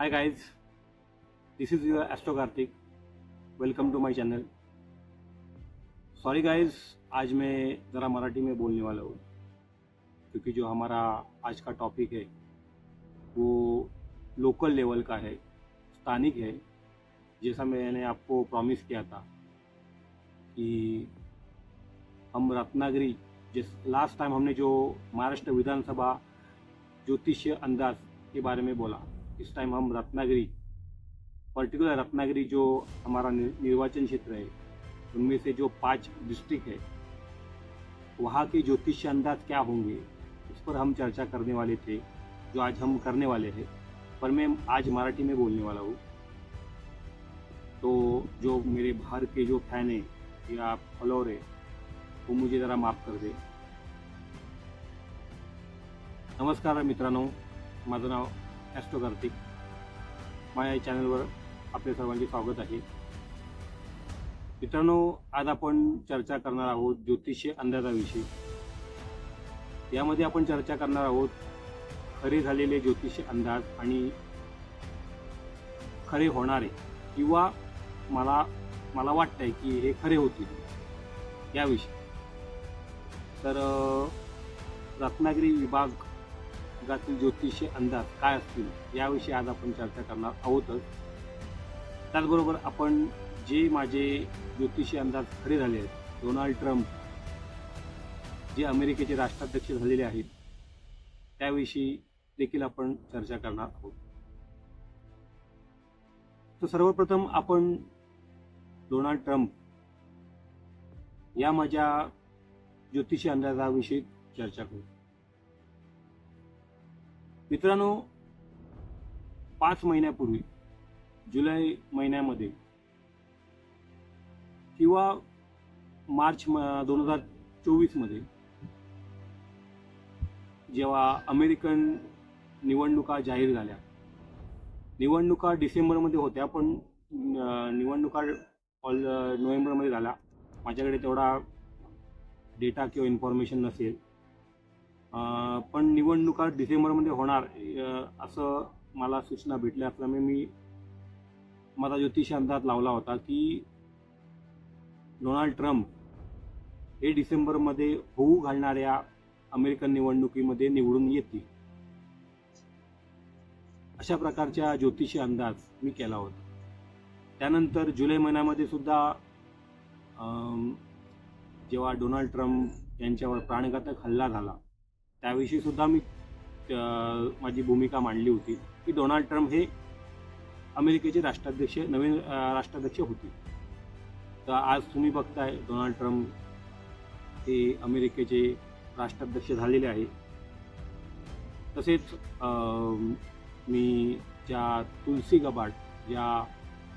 Hi guys, this is your Astro Karthik. Welcome to my channel sorry guys आज मैं ज़रा मराठी में बोलने वाला हूँ क्योंकि जो हमारा आज का टॉपिक है वो लोकल लेवल का है स्थानिक है जैसा मैंने आपको प्रॉमिस किया था कि हम रत्नागिरी जिस लास्ट टाइम हमने जो महाराष्ट्र विधानसभा ज्योतिष्य अंदाज के बारे में बोला इस टाइम हम रत्नागिरी पर्टिकुलर रत्नागिरी जो हमारा निर्वाचन क्षेत्र है, उनमें से जो पाँच डिस्ट्रिक्ट है, वहाँ के ज्योतिष अंदाज क्या होंगे, इस पर हम चर्चा करने वाले थे, जो आज हम करने वाले हैं, पर मैं आज मराठी में बोलने वाला हूँ। तो जो मेरे बाहर के जो फ़ैन है, या फॉलोअर है, वो मुझे जरा माफ़ कर दे। नमस्कार मित्रांनो, माझं नाव ॲस्ट्रो कार्तिक. माझ्या चॅनलवर आपल्या सर्वांचे स्वागत आहे. मित्रांनो आज आपण चर्चा करणार आहोत ज्योतिष्य अंदाजाविषयी यामध्ये आपण चर्चा करणार आहोत खरे झालेले ज्योतिष्य अंदाज आणि खरे होणारे किंवा मला मला वाटतंय की हे खरे होतील याविषयी. तर रत्नागिरी विभाग जगातील ज्योतिषी अंदाज काय असतील याविषयी आज आपण चर्चा करणार आहोतच. त्याचबरोबर आपण जे माझे ज्योतिषी अंदाज खरे झाले आहेत डोनाल्ड ट्रम्प जे अमेरिकेचे राष्ट्राध्यक्ष झालेले आहेत त्याविषयी देखील आपण चर्चा करणार आहोत. तर सर्वप्रथम आपण डोनाल्ड ट्रम्प या माझ्या ज्योतिषी अंदाजाविषयी चर्चा करू. मित्रांनो पाच महिन्यापूर्वी जुलै महिन्यामध्ये किंवा मार्च म दोन हजार चोवीसमध्ये जेव्हा अमेरिकन निवडणुका जाहीर झाल्या. निवडणुका डिसेंबरमध्ये होत्या पण निवडणुका ऑल नोव्हेंबरमध्ये झाल्या. माझ्याकडे तेवढा डेटा किंवा इन्फॉर्मेशन नसेल. पण निवडणुका डिसेंबरमध्ये होणार असं मला सूचना भेटल्या असल्यामुळे मी माझा ज्योतिष अंदाज लावला होता की डोनाल्ड ट्रम्प हे डिसेंबरमध्ये होऊ घालणाऱ्या अमेरिकन निवडणुकीमध्ये निवडून येतील. अशा प्रकारच्या ज्योतिषी अंदाज मी केला होता. त्यानंतर जुलै महिन्यामध्ये सुद्धा जेव्हा डोनाल्ड ट्रम्प यांच्यावर प्राणघातक हल्ला झाला त्याविषयी सुद्धा मी माझी भूमिका मांडली होती की डोनाल्ड ट्रम्प हे अमेरिकेचे राष्ट्राध्यक्ष नवीन राष्ट्राध्यक्ष होते. तर आज तुम्ही बघताय डोनाल्ड ट्रम्प हे अमेरिकेचे राष्ट्राध्यक्ष झालेले आहे. तसेच मी ज्या तुलसी गबाट या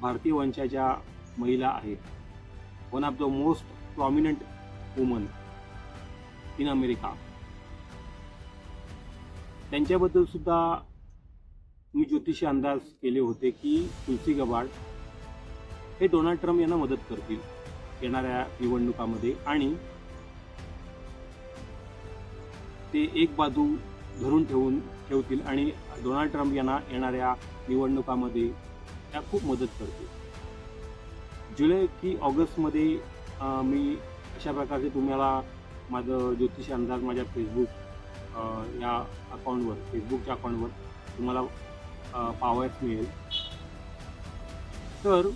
भारतीय वंशाच्या महिला आहेत one of the most prominent women in America त्यांच्याबद्दल सुद्धा मी ज्योतिषी अंदाज केले होते की तुलसी गबाड हे डोनाल्ड ट्रम्प यांना मदत करतील येणाऱ्या निवडणुकामध्ये. आणि ते एक बाजू धरून ठेवून ठेवतील आणि डोनाल्ड ट्रम्प यांना येणाऱ्या निवडणुकामध्ये त्या खूप मदत करतील. जुलै की ऑगस्टमध्ये मी अशा प्रकारचे तुम्हाला माझं ज्योतिषी अंदाज माझ्या फेसबुक या अकाउंटवर फेसबुकच्या अकाउंटवर तुम्हाला अं, पाहावयास मिळेल. तर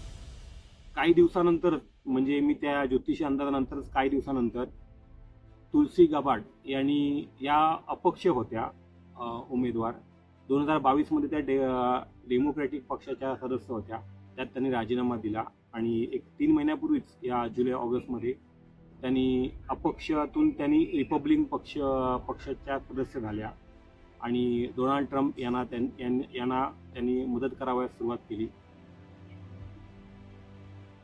काही दिवसानंतर म्हणजे मी त्या ज्योतिषी अंदाजानंतरच काही दिवसानंतर तुलसी गबाड यांनी या अपक्ष होत्या उमेदवार. दोन हजार बावीसमध्ये त्या डे डेमोक्रॅटिक पक्षाच्या सदस्य होत्या. त्यात त्यांनी राजीनामा दिला आणि एक तीन महिन्यापूर्वीच या जुलै ऑगस्टमध्ये त्यांनी अपक्षातून त्यांनी रिपब्लिकन पक्ष पक्षाच्या सदस्य झाल्या. आणि डोनाल्ड ट्रम्प यांना त्यां यांना त्यांनी मदत करावयास सुरुवात केली.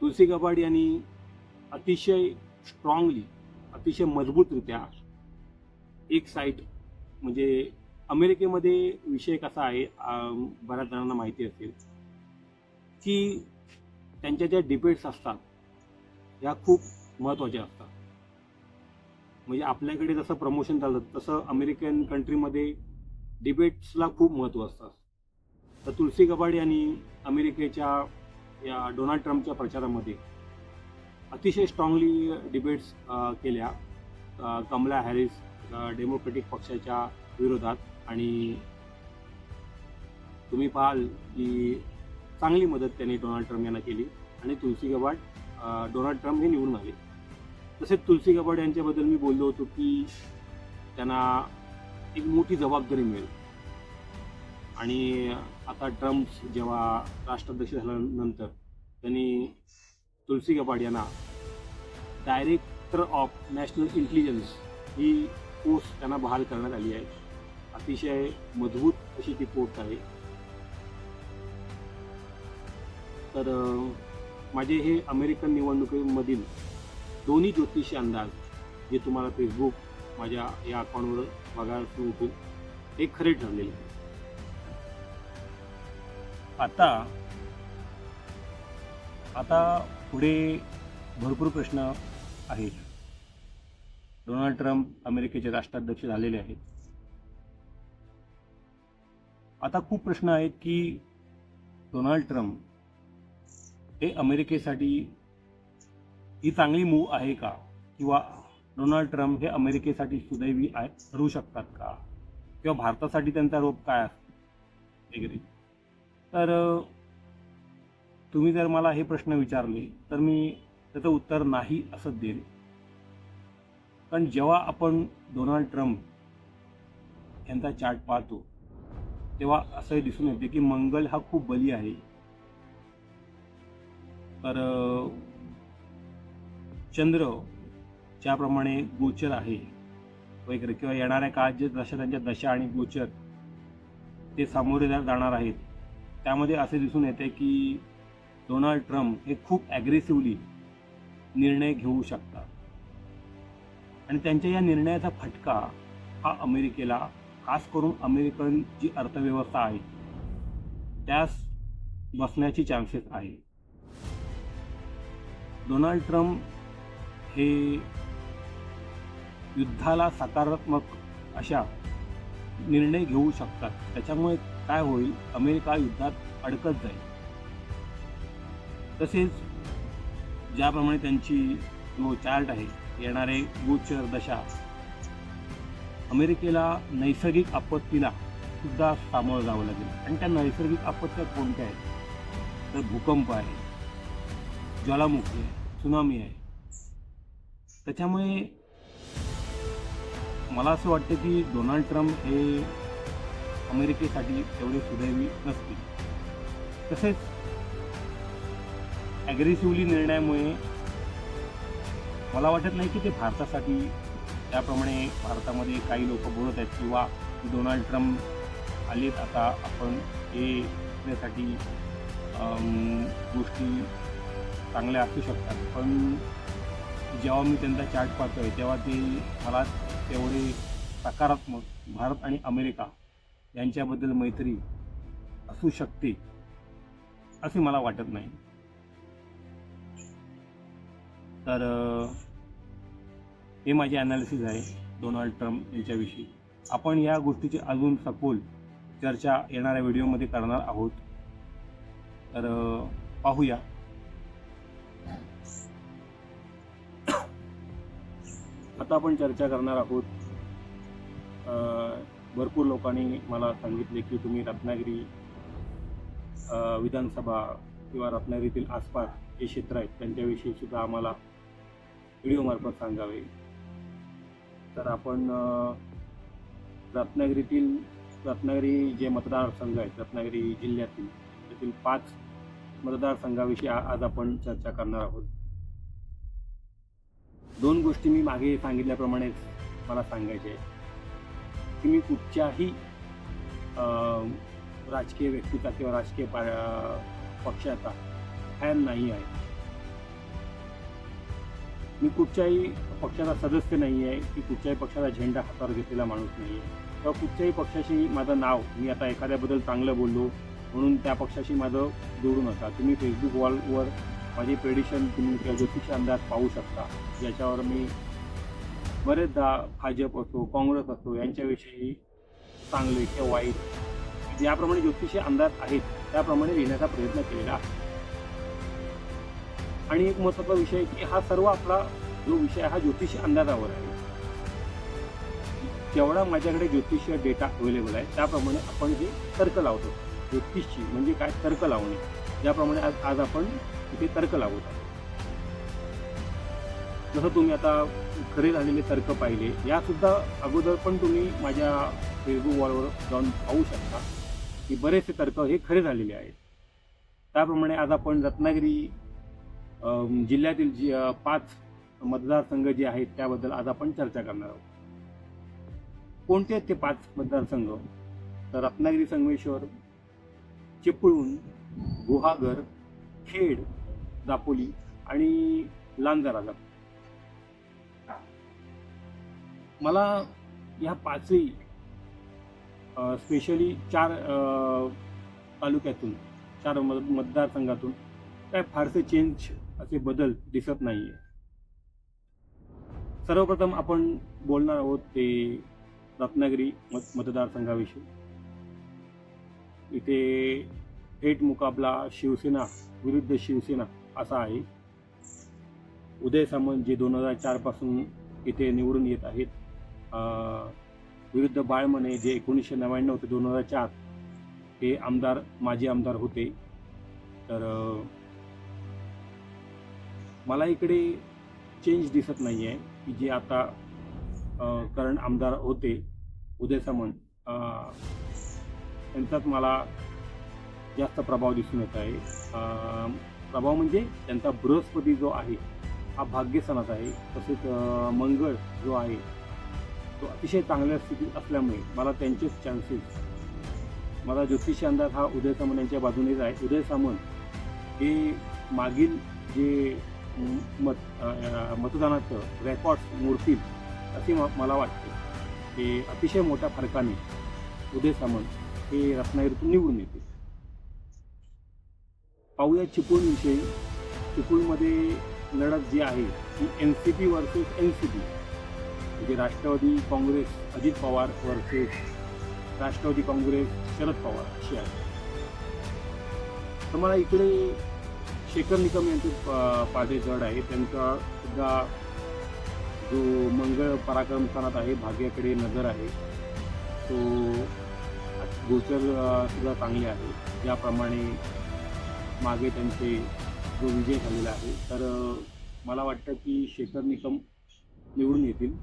तुलसी गबाड यांनी अतिशय स्ट्रॉंगली अतिशय मजबूतरित्या एक साईट म्हणजे अमेरिकेमध्ये विषय कसा आहे बऱ्याच जणांना माहिती असेल की त्यांच्या ज्या डिबेट्स असतात ह्या खूप महत्त्वाचे असतात. म्हणजे आपल्याकडे जसं प्रमोशन चालतं तसं अमेरिकन कंट्रीमध्ये डिबेट्सला खूप महत्त्व असतं तर तुलसी कबाड यांनी अमेरिकेच्या या डोनाल्ड ट्रम्पच्या प्रचारामध्ये अतिशय स्ट्रॉंगली डिबेट्स केल्या. कमला हॅरिस डेमोक्रेटिक पक्षाच्या विरोधात. आणि तुम्ही पाहाल की चांगली मदत त्यांनी डोनाल्ड ट्रम्प यांना केली. आणि तुलसी गवाड डोनाल्ड ट्रम्प हे निवडून आले. तसेच तुलसी गबाड यांच्याबद्दल मी बोललो होतो की त्यांना एक मोठी जबाबदारी मिळेल. आणि आता ट्रम्प जेव्हा राष्ट्राध्यक्ष झाल्यानंतर त्यांनी तुलसी गबाड यांना डायरेक्टर ऑफ नॅशनल इंटेलिजन्स ही पोस्ट त्यांना बहाल करण्यात आली आहे. अतिशय मजबूत अशी ती पोस्ट आहे. तर माझे हे अमेरिकन निवडणुकीमधील दोन्ही ज्योतिषी अंदाज जे तुम्हाला फेसबुक माझ्या या अकाउंटवर बघायला मिळतील ते खरे ठरलेले आता आता पुढे भरपूर प्रश्न आहेत. डोनाल्ड ट्रम्प अमेरिकेचे राष्ट्राध्यक्ष झालेले आहेत. आता खूप प्रश्न आहेत की डोनाल्ड ट्रम्प हे अमेरिकेसाठी ही चांगली मूव आहे का? किंवा डोनाल्ड ट्रम्प हे अमेरिकेसाठी सुदैवी आहे ठरू शकतात का? किंवा भारतासाठी त्यांचा रोप काय असतो वगैरे. तर तुम्ही जर मला हे प्रश्न विचारले तर मी त्याचं उत्तर नाही असंच देईल कारण जेव्हा आपण डोनाल्ड ट्रम्प यांचा चार्ट पाहतो तेव्हा असं दिसून येते की मंगल हा खूप बली आहे. तर चंद्र ज्याप्रमाणे गोचर आहे. वगैरे किंवा येणाऱ्या काळात जे दशा त्यांच्या दशा आणि गोचर ते सामोरे जाणार आहेत. त्यामध्ये असे दिसून येते की डोनाल्ड ट्रम्प हे खूप ॲग्रेसिव्हली निर्णय घेऊ शकतात. आणि त्यांच्या या निर्णयाचा फटका हा अमेरिकेला खास करून अमेरिकन जी अर्थव्यवस्था आहे त्यास बसण्याची चान्सेस आहे. डोनाल्ड ट्रम्प हे युद्धाला सकारात्मक अशा निर्णय घेऊ शकतात. त्याच्यामुळे काय होईल? अमेरिका युद्धात अडकत जाईल. तसेच ज्याप्रमाणे त्यांची जो चार्ट आहे येणारे गोचर दशा अमेरिकेला नैसर्गिक आपत्तीला सुद्धा सामोरं जावं लागेल. आणि त्या नैसर्गिक आपत्त्या कोणत्या आहेत? तर भूकंप आहे ज्वालामुखी आहे सुनामी आहे. त्याच्यामुळे मला असं वाटतं की डोनाल्ड ट्रम्प हे अमेरिकेसाठी तेवढे सुदैवी नसतील. तसेच ॲग्रेसिव्हली निर्णयामुळे मला वाटत नाही की ते भारतासाठी त्याप्रमाणे भारतामध्ये काही लोक बोलत आहेत किंवा डोनाल्ड ट्रम्प आलेत. आता आपण हे आपल्यासाठी गोष्टी चांगल्या असू शकतात. पण जेव्हा मी त्यांचा चार्ट पाहतोय तेव्हा ते मला तेवढे सकारात्मक भारत आणि अमेरिका यांच्याबद्दल मैत्री असू शकते असे मला वाटत नाही. तर हे माझे ॲनालिसिस आहे डोनाल्ड ट्रम्प यांच्याविषयी. आपण या गोष्टीची अजून सखोल चर्चा येणाऱ्या व्हिडिओमध्ये करणार आहोत. तर पाहूया. आता आपण चर्चा करणार आहोत भरपूर लोकांनी मला सांगितले की तुम्ही रत्नागिरी विधानसभा किंवा रत्नागिरीतील आसपास जे क्षेत्र आहेत त्यांच्याविषयी सुद्धा आम्हाला व्हिडिओमार्फत सांगावे. तर आपण रत्नागिरीतील रत्नागिरी जे मतदारसंघ आहेत रत्नागिरी जिल्ह्यातील त्यातील पाच मतदारसंघाविषयी आज आपण चर्चा करणार आहोत. दोन गोष्टी मी मागे सांगितल्याप्रमाणेच मला सांगायचे आहे की मी कुठच्याही राजकीय व्यक्तीचा किंवा राजकीय पा पक्षाचा फॅन नाही आहे. मी कुठच्याही पक्षाचा सदस्य नाही आहे की कुठच्याही पक्षाचा झेंडा हातावर घेतलेला माणूस नाही आहे. किंवा कुठच्याही पक्षाशी माझं नाव मी आता एखाद्याबद्दल चांगलं बोललो म्हणून त्या पक्षाशी माझं जोडू नका. तुम्ही फेसबुक वॉलवर माझी प्रेडिशन तुम्ही किंवा ज्योतिष अंदाज पाहू शकता. ज्याच्यावर मी बरेचदा भाजप असो काँग्रेस असो यांच्याविषयी चांगले किंवा वाईट. म्हणजे ज्याप्रमाणे ज्योतिषी अंदाज आहेत त्याप्रमाणे लिहिण्याचा प्रयत्न केलेला आहे. आणि एक महत्त्वाचा विषय की हा सर्व आपला जो विषय हा ज्योतिषी अंदाजावर आहे. जेवढा माझ्याकडे ज्योतिषीय डेटा अवेलेबल आहे त्याप्रमाणे आपण हे तर्क लावतो. ज्योतिषी म्हणजे काय? तर्क लावणे. ज्याप्रमाणे आज आज आपण इथे तर्क लावत आहे जसं तुम्ही आता खरे झालेले तर्क पाहिले यासुद्धा अगोदर पण तुम्ही माझ्या फेसबुक वॉलवर जाऊन पाहू शकता की बरेचसे तर्क हे खरे झालेले आहेत. त्याप्रमाणे आज आपण रत्नागिरी जिल्ह्यातील जी पाच मतदारसंघ जे आहेत त्याबद्दल आज आपण चर्चा करणार आहोत. कोणते आहेत ते पाच मतदारसंघ? तर रत्नागिरी संगमेश्वर चिपळूण गुहागर खेड दापोली आणि लांजा राजा. मला ह्या पाचही स्पेशली चार तालुक्यातून चार मत मतदारसंघातून काय फारसे चेंज असे बदल दिसत नाही आहे सर्वप्रथम आपण बोलणार आहोत ते रत्नागिरी मत मतदारसंघाविषयी. इथे थेट मुकाबला शिवसेना विरुद्ध शिवसेना असा आहे. उदय सामंत जे दोन हजार चारपासून इथे निवडून येत आहेत विरुद्ध बाळमने जे एकोणीसशे नव्याण्णव ते दोन हजार चार हे आमदार माजी आमदार होते. तर मला इकडे चेंज दिसत नाही आहे की जे आता करंट आमदार होते उदय सामंत. त्यांचाच मला जास्त प्रभाव दिसून येत आहे. प्रभाव म्हणजे त्यांचा बृहस्पती जो आहे हा भाग्यसनाचा आहे. तसेच मंगळ जो आहे तो अतिशय चांगल्या स्थितीत असल्यामुळे मला त्यांचेच चान्सेस मला ज्योतिषी अंदाज हा उदय सामंत यांच्या बाजूनेच आहे. उदय सामंत हे मागील जे मत मतदानाचं रेकॉर्ड्स मोडतील असे मला वाटते. हे अतिशय मोठ्या फरकाने उदय सामंत हे रत्नागिरीतून निवडून येतील. पाहूया चिपळूणविषयी चिपळूणमध्ये लढत जी आहे ती N C P versus N C P म्हणजे Rashtravadi Congress Ajit Pawar versus Rashtravadi Congress Sharad Pawar अशी आहे. तर मला इकडे शेखर निकम यांचे प- जड आहे. त्यांचा सुद्धा जो मंगळ पराक्रम स्थानात आहे भाग्याकडे नजर आहे. तो गोचर सुद्धा चांगले आहे. ज्याप्रमाणे मागे त्यांचे जो विजय झालेला आहे. तर मला वाटतं की शेखर निकम निवडून येतील.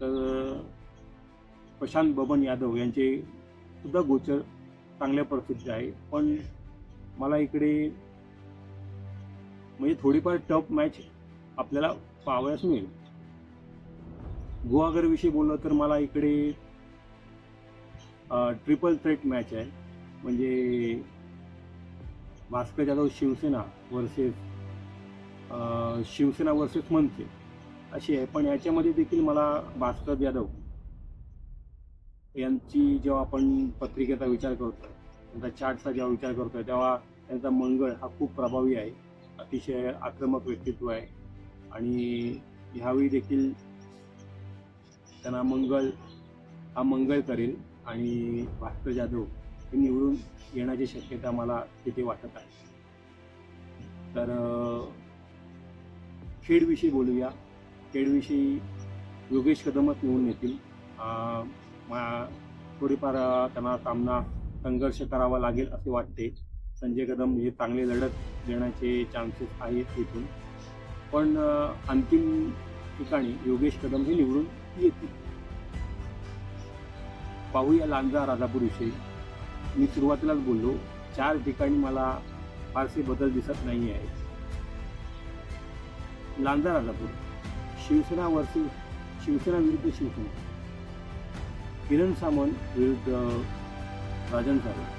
तर प्रशांत बबन यादव यांचे सुद्धा गोचर चांगल्या परिस्थितीत आहे. पण मला इकडे म्हणजे थोडीफार टफ मॅच आपल्याला पाहावयास मिळेल. गुहागरविषयी बोललं तर मला इकडे ट्रिपल थ्रेट मॅच आहे. म्हणजे भास्कर जाधव शिवसेना वर्सेस शिवसेना वर्सेस मनसे अशी आहे. पण याच्यामध्ये देखील मला भास्कर जाधव यांची जेव्हा आपण पत्रिकेचा विचार करतो त्यांचा चार्टचा जेव्हा विचार करतो तेव्हा त्यांचा मंगळ हा खूप प्रभावी आहे. अतिशय आक्रमक व्यक्तित्व आहे. आणि ह्यावेळी देखील त्यांना मंगळ हा मंगळ करेल. आणि भास्कर जाधव हे निवडून येण्याची शक्यता मला तिथे वाटत आहे. तर खेडविषयी बोलूया. खेडविषयी योगेश कदमच निवडून येतील. थोडीफार त्यांना सामना संघर्ष करावा लागेल असे वाटते. संजय कदम हे चांगले लढत देण्याचे चान्सेस आहेत तिथून. पण अंतिम ठिकाणी योगेश कदम हे निवडून येतील. पाहूया लांजा राजापूर विषयी. मी सुरुवातीलाच बोललो चार ठिकाणी मला फारसे बदल दिसत नाही आहे लांजा राजापूर शिवसेना वर्सेस शिवसेना विरुद्ध शिवसेना किरण सामंत विरुद्ध राजन सावंत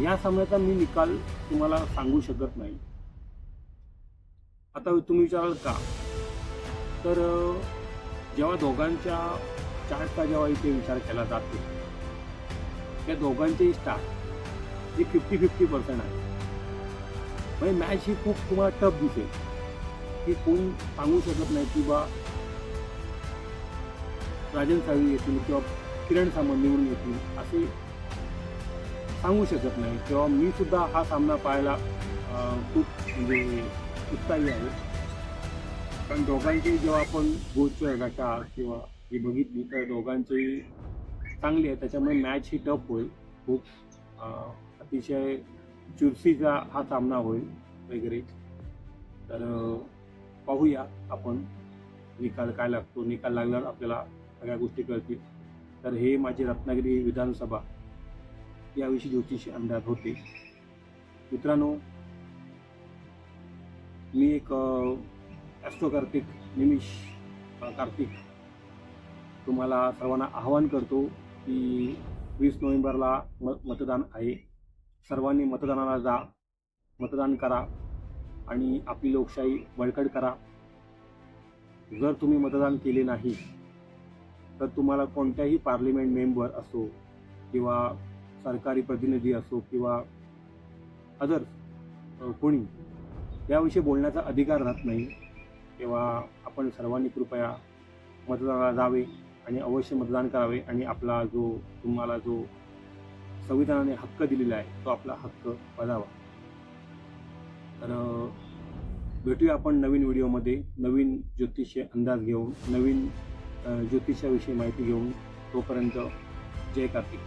या सामन्याचा मी निकाल तुम्हाला सांगू शकत नाही. आता तुम्ही विचाराल का? तर जेव्हा दोघांच्या चार्टचा जेव्हा इथे विचार केला जातो या दोघांचेही स्टार हे फिफ्टी फिफ्टी पर्सेंट आहे म्हणजे मॅच ही खूप तुम्हाला टफ दिसेल. की कोण सांगू शकत नाही की बा राजन साळवी येतील किंवा किरण सामंत निवडून येतील असे सांगू शकत नाही. किंवा मी सुद्धा हा सामना पाहायला खूप म्हणजे उत्साही आहे. कारण दोघांची जेव्हा आपण गोष्ट गटा किंवा ही बघितली तर दोघांचेही चांगली आहे त्याच्यामुळे मॅच ही टफ होईल. खूप अतिशय चुरशीचा हा सामना होईल वगैरे. तर पाहूया आपण निकाल काय लागतो. निकाल लागल्यावर आपल्याला सगळ्या गोष्टी कळतील. तर हे माझे रत्नागिरी विधानसभा याविषयी ज्योतिष अंदाज होते. मित्रांनो मी एक ॲस्ट्रो कार्तिक निमिष कार्तिक तुम्हाला सर्वांना आवाहन करतो. की वीस नोव्हेंबरला म मतदान आहे. सर्वांनी मतदानाला जा मतदान करा आणि आपली लोकशाही बळकट करा. जर तुम्ही मतदान केले नाही तर तुम्हाला कोणत्याही पार्लिमेंट मेंबर असो किंवा सरकारी प्रतिनिधी असो किंवा अदर कोणी याविषयी बोलण्याचा अधिकार राहत नाही. तेव्हा आपण सर्वांनी कृपया मतदानाला जावे. आणि अवश्य मतदान करावे आणि आपला जो तुम्हाला जो संविधानाने हक्क दिलेला आहे तो आपला हक्क बजावा. तर भेटूया आपण नवीन व्हिडिओमध्ये नवीन ज्योतिषीय अंदाज घेऊन नवीन ज्योतिषाविषयी माहिती घेऊन तोपर्यंत जय कार्तिक